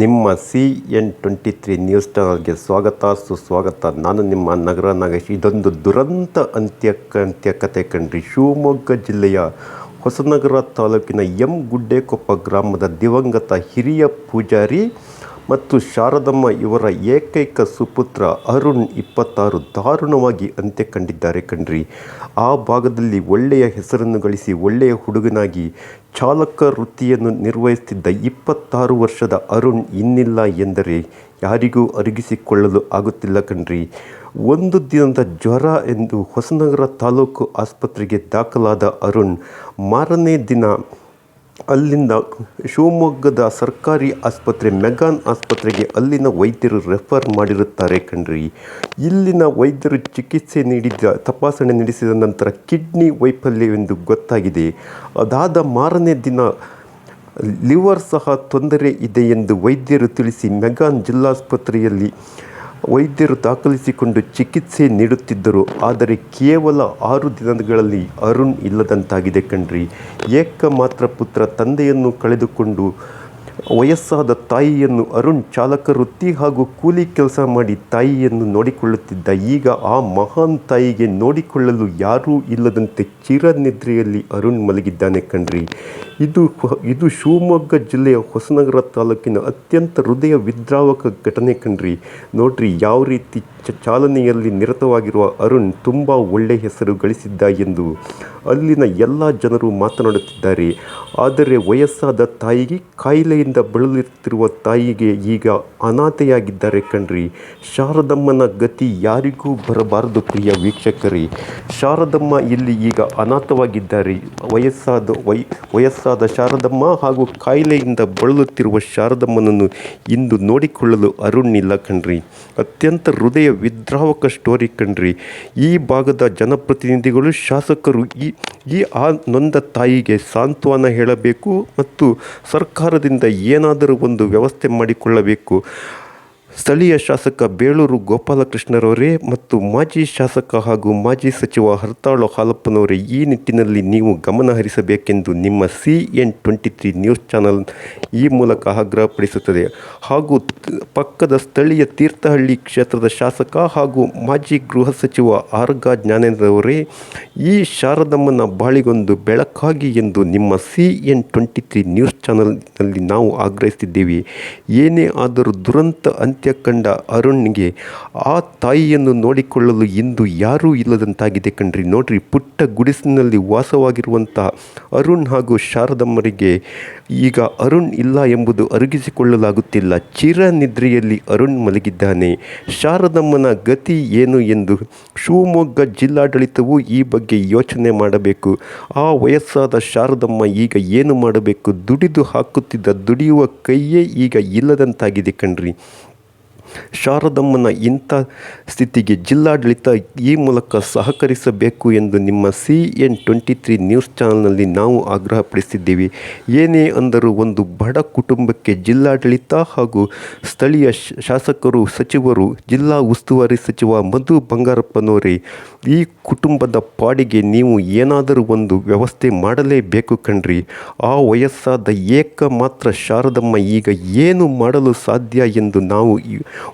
ನಿಮ್ಮ C N twenty three news ಚಾನಲ್ಗೆ ಸ್ವಾಗತ, ಸುಸ್ವಾಗತ. ನಾನು ನಿಮ್ಮ ನಗರ ನಾಗೇಶ್. ಇದೊಂದು ದುರಂತ ಅಂತ್ಯ ಅಂತ್ಯ ಕತೆ ಕಂಡ್ರಿ ಶಿವಮೊಗ್ಗ ಜಿಲ್ಲೆಯ ಹೊಸನಗರ ತಾಲೂಕಿನ ಎಂ ಗುಡ್ಡೇಕೊಪ್ಪ ಗ್ರಾಮದ ದಿವಂಗತ ಹಿರಿಯ ಪೂಜಾರಿ ಮತ್ತು ಶಾರದಮ್ಮ ಇವರ ಏಕೈಕ ಸುಪುತ್ರ ಅರುಣ್ ಇಪ್ಪತ್ತಾರು ದಾರುಣವಾಗಿ ಅಂತ್ಯ ಕಂಡಿದ್ದಾರೆ ಕಣ್ರಿ. ಆ ಭಾಗದಲ್ಲಿ ಒಳ್ಳೆಯ ಹೆಸರನ್ನು ಗಳಿಸಿ ಒಳ್ಳೆಯ ಹುಡುಗನಾಗಿ ಚಾಲಕ ವೃತ್ತಿಯನ್ನು ನಿರ್ವಹಿಸುತ್ತಿದ್ದ ಇಪ್ಪತ್ತಾರು ವರ್ಷದ ಅರುಣ್ ಇನ್ನಿಲ್ಲ ಎಂದರೆ ಯಾರಿಗೂ ಅರಗಿಸಿಕೊಳ್ಳಲು ಆಗುತ್ತಿಲ್ಲ ಕಣ್ರಿ. ಒಂದು ದಿನದ ಜ್ವರ ಎಂದು ಹೊಸನಗರ ತಾಲೂಕು ಆಸ್ಪತ್ರೆಗೆ ದಾಖಲಾದ ಅರುಣ್ ಮಾರನೇ ದಿನ ಅಲ್ಲಿಂದ ಶಿವಮೊಗ್ಗದ ಸರ್ಕಾರಿ ಆಸ್ಪತ್ರೆ, ಮೆಗಾನ್ ಆಸ್ಪತ್ರೆಗೆ ಅಲ್ಲಿನ ವೈದ್ಯರು ರೆಫರ್ ಮಾಡಿರುತ್ತಾರೆ ಕಣ್ರಿ. ಇಲ್ಲಿನ ವೈದ್ಯರು ಚಿಕಿತ್ಸೆ ನೀಡಿದ, ತಪಾಸಣೆ ನಡೆಸಿದ ನಂತರ ಕಿಡ್ನಿ ವೈಫಲ್ಯವೆಂದು ಗೊತ್ತಾಗಿದೆ. ಅದಾದ ಮಾರನೇ ದಿನ ಲಿವರ್ ಸಹ ತೊಂದರೆ ಇದೆ ಎಂದು ವೈದ್ಯರು ತಿಳಿಸಿ ಮೆಗಾನ್ ಜಿಲ್ಲಾಸ್ಪತ್ರೆಯಲ್ಲಿ ವೈದ್ಯರು ದಾಖಲಿಸಿಕೊಂಡು ಚಿಕಿತ್ಸೆ ನೀಡುತ್ತಿದ್ದರು. ಆದರೆ ಕೇವಲ ಆರು ದಿನಗಳಲ್ಲಿ ಅರುಣ್ ಇಲ್ಲದಂತಾಗಿದೆ ಕಣ್ರಿ. ಏಕಮಾತ್ರ ಪುತ್ರ ತಂದೆಯನ್ನು ಕಳೆದುಕೊಂಡು ವಯಸ್ಸಾದ ತಾಯಿಯನ್ನು ಅರುಣ್ ಚಾಲಕ ವೃತ್ತಿ ಹಾಗೂ ಕೂಲಿ ಕೆಲಸ ಮಾಡಿ ತಾಯಿಯನ್ನು ನೋಡಿಕೊಳ್ಳುತ್ತಿದ್ದ ಈಗ ಆ ಮಹಾನ್ ತಾಯಿಗೆ ನೋಡಿಕೊಳ್ಳಲು ಯಾರೂ ಇಲ್ಲದಂತೆ ಚಿರನಿದ್ರೆಯಲ್ಲಿ ಅರುಣ್ ಮಲಗಿದ್ದಾನೆ ಕಣ್ರಿ. ಇದು ಇದು ಶಿವಮೊಗ್ಗ ಜಿಲ್ಲೆಯ ಹೊಸನಗರ ತಾಲೂಕಿನ ಅತ್ಯಂತ ಹೃದಯ ವಿದ್ರಾವಕ ಘಟನೆ ಕಣ್ರಿ. ನೋಡ್ರಿ, ಯಾವ ರೀತಿ ಚಾಲನೆಯಲ್ಲಿ ನಿರತವಾಗಿರುವ ಅರುಣ್ ತುಂಬ ಒಳ್ಳೆಯ ಹೆಸರು ಗಳಿಸಿದ್ದ ಎಂದು ಅಲ್ಲಿನ ಎಲ್ಲ ಜನರು ಮಾತನಾಡುತ್ತಿದ್ದಾರೆ. ಆದರೆ ವಯಸ್ಸಾದ ತಾಯಿಗೆ ಕಾಯಿಲೆಯಿಂದ ಬಳಲುತ್ತಿರುವ ತಾಯಿಗೆ ಈಗ ಅನಾಥೆಯಾಗಿದ್ದಾರೆ ಕಣ್ರಿ. ಶಾರದಮ್ಮನ ಗತಿ ಯಾರಿಗೂ ಬರಬಾರದು ಪ್ರಿಯ ವೀಕ್ಷಕರೇ. ಶಾರದಮ್ಮ ಇಲ್ಲಿ ಈಗ ಅನಾಥವಾಗಿದ್ದಾರೆ. ವಯಸ್ಸಾದ ವೈ ವಯಸ್ಸಾದ ಶಾರದಮ್ಮ ಹಾಗೂ ಕಾಯಿಲೆಯಿಂದ ಬಳಲುತ್ತಿರುವ ಶಾರದಮ್ಮನನ್ನು ಇಂದು ನೋಡಿಕೊಳ್ಳಲು ಅರುಣ್ ಇಲ್ಲ ಕಣ್ರಿ. ಅತ್ಯಂತ ಹೃದಯ ವಿದ್ರಾವಕ ಸ್ಟೋರಿ ಕಣ್ರಿ. ಈ ಭಾಗದ ಜನಪ್ರತಿನಿಧಿಗಳು ಶಾಸಕರು ಈ ಈ ಆ ನೊಂದ ತಾಯಿಗೆ ಸಾಂತ್ವನ ಹೇಳಬೇಕು ಮತ್ತು ಸರ್ಕಾರದಿಂದ ಏನಾದರೂ ಒಂದು ವ್ಯವಸ್ಥೆ ಮಾಡಿಕೊಳ್ಳಬೇಕು. ಸ್ಥಳೀಯ ಶಾಸಕ ಬೇಳೂರು ಗೋಪಾಲಕೃಷ್ಣರವರೇ ಮತ್ತು ಮಾಜಿ ಶಾಸಕ ಹಾಗೂ ಮಾಜಿ ಸಚಿವ ಹರ್ತಾಳು ಹಾಲಪ್ಪನವರೇ ಈ ನಿಟ್ಟಿನಲ್ಲಿ ನೀವು ಗಮನ ಹರಿಸಬೇಕೆಂದು ನಿಮ್ಮ C N twenty three news channel ಈ ಮೂಲಕ ಆಗ್ರಹಪಡಿಸುತ್ತದೆ ಹಾಗೂ ಪಕ್ಕದ ಸ್ಥಳೀಯ ತೀರ್ಥಹಳ್ಳಿ ಕ್ಷೇತ್ರದ ಶಾಸಕ ಹಾಗೂ ಮಾಜಿ ಗೃಹ ಸಚಿವ ಆರ್ಗ ಜ್ಞಾನೇಂದ್ರವರೇ ಈ ಶಾರದಮ್ಮನ ಬಾಳಿಗೊಂದು ಬೆಳಕಾಗಿ ಎಂದು ನಿಮ್ಮ C N twenty three news ಚಾನಲ್ನಲ್ಲಿ ನಾವು ಆಗ್ರಹಿಸುತ್ತಿದ್ದೇವೆ. ಏನೇ ಆದರೂ ದುರಂತ ಅಂತ್ಯ ಕಂಡ ಅರುಣ್ಗೆ ಆ ತಾಯಿಯನ್ನು ನೋಡಿಕೊಳ್ಳಲು ಇಂದು ಯಾರೂ ಇಲ್ಲದಂತಾಗಿದೆ ಕಣ್ರಿ. ನೋಡ್ರಿ, ಪುಟ್ಟ ಗುಡಿಸಿನಲ್ಲಿ ವಾಸವಾಗಿರುವಂತಹ ಅರುಣ್ ಹಾಗೂ ಶಾರದಮ್ಮರಿಗೆ ಈಗ ಅರುಣ್ ಇಲ್ಲ ಎಂಬುದು ಅರಗಿಸಿಕೊಳ್ಳಲಾಗುತ್ತಿಲ್ಲ. ಚಿರ ನಿದ್ರೆಯಲ್ಲಿ ಅರುಣ್ ಮಲಗಿದ್ದಾನೆ. ಶಾರದಮ್ಮನ ಗತಿ ಏನು ಎಂದು ಶಿವಮೊಗ್ಗ ಜಿಲ್ಲಾಡಳಿತವು ಈ ಬಗ್ಗೆ ಯೋಚನೆ ಮಾಡಬೇಕು. ಆ ವಯಸ್ಸಾದ ಶಾರದಮ್ಮ ಈಗ ಏನು ಮಾಡಬೇಕು? ದುಡಿದು ಹಾಕುತ್ತಿದ್ದ ದುಡಿಯುವ ಕೈಯೇ ಈಗ ಇಲ್ಲದಂತಾಗಿದೆ ಕಣ್ರಿ. ಶಾರದಮ್ಮನ ಇಂಥ ಸ್ಥಿತಿಗೆ ಜಿಲ್ಲಾಡಳಿತ ಈ ಮೂಲಕ ಸಹಕರಿಸಬೇಕು ಎಂದು ನಿಮ್ಮ C N twenty three news ಚಾನಲ್ನಲ್ಲಿ ನಾವು ಆಗ್ರಹಪಡಿಸಿದ್ದೀವಿ. ಏನೇ ಅಂದರೂ ಒಂದು ಬಡ ಕುಟುಂಬಕ್ಕೆ ಜಿಲ್ಲಾಡಳಿತ ಹಾಗೂ ಸ್ಥಳೀಯ ಶಾಸಕರು, ಸಚಿವರು, ಜಿಲ್ಲಾ ಉಸ್ತುವಾರಿ ಸಚಿವ ಮಧು ಬಂಗಾರಪ್ಪನವರೇ, ಈ ಕುಟುಂಬದ ಪಾಡಿಗೆ ನೀವು ಏನಾದರೂ ಒಂದು ವ್ಯವಸ್ಥೆ ಮಾಡಲೇಬೇಕು ಕಣ್ರಿ. ಆ ವಯಸ್ಸಾದ ಏಕ ಮಾತ್ರ ಶಾರದಮ್ಮ ಈಗ ಏನು ಮಾಡಲು ಸಾಧ್ಯ ಎಂದು ನಾವು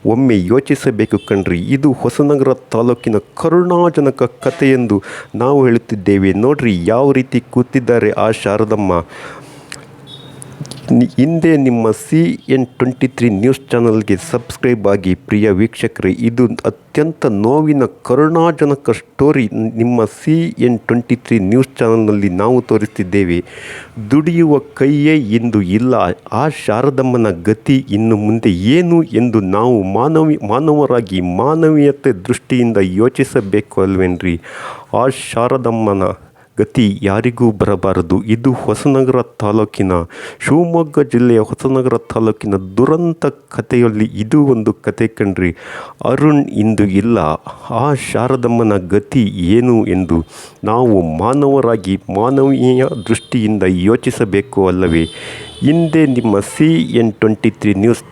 ಒಮ್ಮೆ ಯೋಚಿಸಬೇಕು ಕಣ್ರಿ ಇದು ಹೊಸನಗರ ತಾಲೂಕಿನ ಕರುಣಾಜನಕ ಕಥೆಯೆಂದು ನಾವು ಹೇಳುತ್ತಿದ್ದೇವೆ. ನೋಡ್ರಿ, ಯಾವ ರೀತಿ ಕೂತಿದ್ದಾರೆ ಆ ಶಾರದಮ್ಮ. ಹಿಂದೆ ನಿಮ್ಮ C N twenty three news ಚಾನಲ್ಗೆ ಸಬ್ಸ್ಕ್ರೈಬ್ ಆಗಿ ಪ್ರಿಯ ವೀಕ್ಷಕರೇ, ಇದು ಅತ್ಯಂತ ನೋವಿನ ಕರುಣಾಜನಕ ಸ್ಟೋರಿ ನಿಮ್ಮ C N twenty three news ಚಾನಲ್ನಲ್ಲಿ ನಾವು ತೋರಿಸ್ತಿದ್ದೇವೆ. ದುಡಿಯುವ ಕೈಯೇ ಇಂದು ಇಲ್ಲ, ಆ ಶಾರದಮ್ಮನ ಗತಿ ಇನ್ನು ಮುಂದೆ ಏನು ಎಂದು ನಾವು ಮಾನವಿ, ಮಾನವರಾಗಿ ಮಾನವೀಯತೆ ದೃಷ್ಟಿಯಿಂದ ಯೋಚಿಸಬೇಕು ಅಲ್ವೇನ್ರಿ ಆ ಶಾರದಮ್ಮನ ಗತಿ ಯಾರಿಗೂ ಬರಬಾರದು. ಇದು ಹೊಸನಗರ ತಾಲೂಕಿನ ಶಿವಮೊಗ್ಗ ಜಿಲ್ಲೆಯ ಹೊಸನಗರ ತಾಲೂಕಿನ ದುರಂತ ಕಥೆಯಲ್ಲಿ ಇದು ಒಂದು ಕತೆ ಕಣ್ರಿ. ಅರುಣ್ ಇಂದು ಇಲ್ಲ. ಆ ಶಾರದಮ್ಮನ ಗತಿ ಏನು ಎಂದು ನಾವು ಮಾನವರಾಗಿ ಮಾನವೀಯ ದೃಷ್ಟಿಯಿಂದ ಯೋಚಿಸಬೇಕು ಅಲ್ಲವೇ? ಹಿಂದೆ ನಿಮ್ಮ C N twenty three news